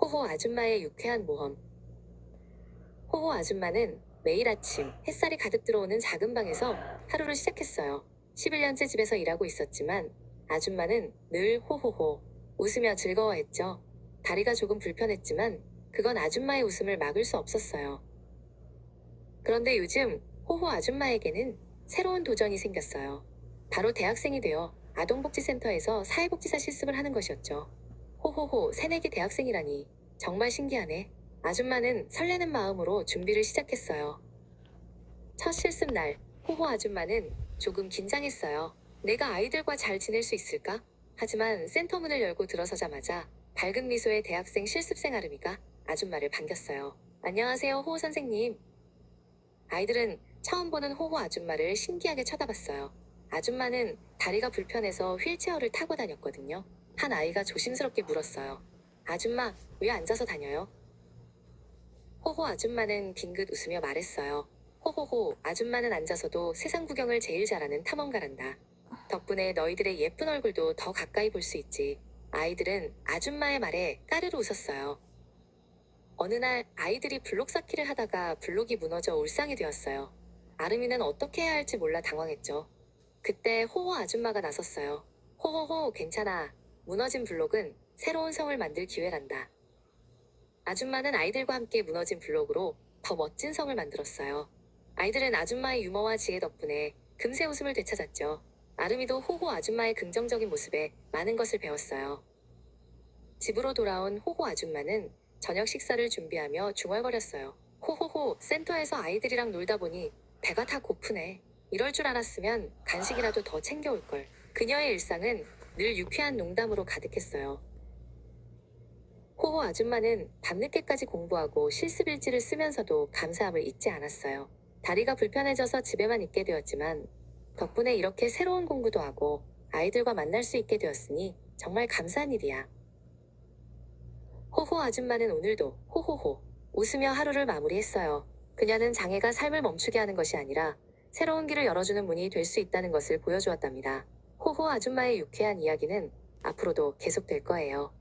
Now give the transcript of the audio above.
호호 아줌마의 유쾌한 모험. 호호 아줌마는 매일 아침 햇살이 가득 들어오는 작은 방에서 하루를 시작했어요. 11년째 집에서 일하고 있었지만 아줌마는 늘 호호호 웃으며 즐거워했죠. 다리가 조금 불편했지만 그건 아줌마의 웃음을 막을 수 없었어요. 그런데 요즘 호호 아줌마에게는 새로운 도전이 생겼어요. 바로 대학생이 되어 아동복지센터에서 사회복지사 실습을 하는 것이었죠. 호호호 새내기 대학생이라니 정말 신기하네. 아줌마는 설레는 마음으로 준비를 시작했어요. 첫 실습 날 호호 아줌마는 조금 긴장했어요. 내가 아이들과 잘 지낼 수 있을까? 하지만 센터 문을 열고 들어서자마자 밝은 미소의 대학생 실습생 아름이가 아줌마를 반겼어요. 안녕하세요, 호호 선생님. 아이들은 처음 보는 호호 아줌마를 신기하게 쳐다봤어요. 아줌마는 다리가 불편해서 휠체어를 타고 다녔거든요. 한 아이가 조심스럽게 물었어요. 아줌마, 왜 앉아서 다녀요? 호호 아줌마는 빙긋 웃으며 말했어요. 호호호, 아줌마는 앉아서도 세상 구경을 제일 잘하는 탐험가란다. 덕분에 너희들의 예쁜 얼굴도 더 가까이 볼 수 있지. 아이들은 아줌마의 말에 까르르 웃었어요. 어느 날 아이들이 블록 쌓기를 하다가 블록이 무너져 울상이 되었어요. 아름이는 어떻게 해야 할지 몰라 당황했죠. 그때 호호 아줌마가 나섰어요. 호호호, 괜찮아. 무너진 블록은 새로운 성을 만들 기회란다. 아줌마는 아이들과 함께 무너진 블록으로 더 멋진 성을 만들었어요. 아이들은 아줌마의 유머와 지혜 덕분에 금세 웃음을 되찾았죠. 아름이도 호호 아줌마의 긍정적인 모습에 많은 것을 배웠어요. 집으로 돌아온 호호 아줌마는 저녁 식사를 준비하며 중얼거렸어요. 호호호, 센터에서 아이들이랑 놀다 보니 배가 다 고프네. 이럴 줄 알았으면 간식이라도 더 챙겨올 걸. 그녀의 일상은 늘 유쾌한 농담으로 가득했어요. 호호 아줌마는 밤늦게까지 공부하고 실습 일지를 쓰면서도 감사함을 잊지 않았어요. 다리가 불편해져서 집에만 있게 되었지만 덕분에 이렇게 새로운 공부도 하고 아이들과 만날 수 있게 되었으니 정말 감사한 일이야. 호호 아줌마는 오늘도 호호호 웃으며 하루를 마무리했어요. 그녀는 장애가 삶을 멈추게 하는 것이 아니라 새로운 길을 열어주는 문이 될 수 있다는 것을 보여주었답니다. 호호 아줌마의 유쾌한 이야기는 앞으로도 계속될 거예요.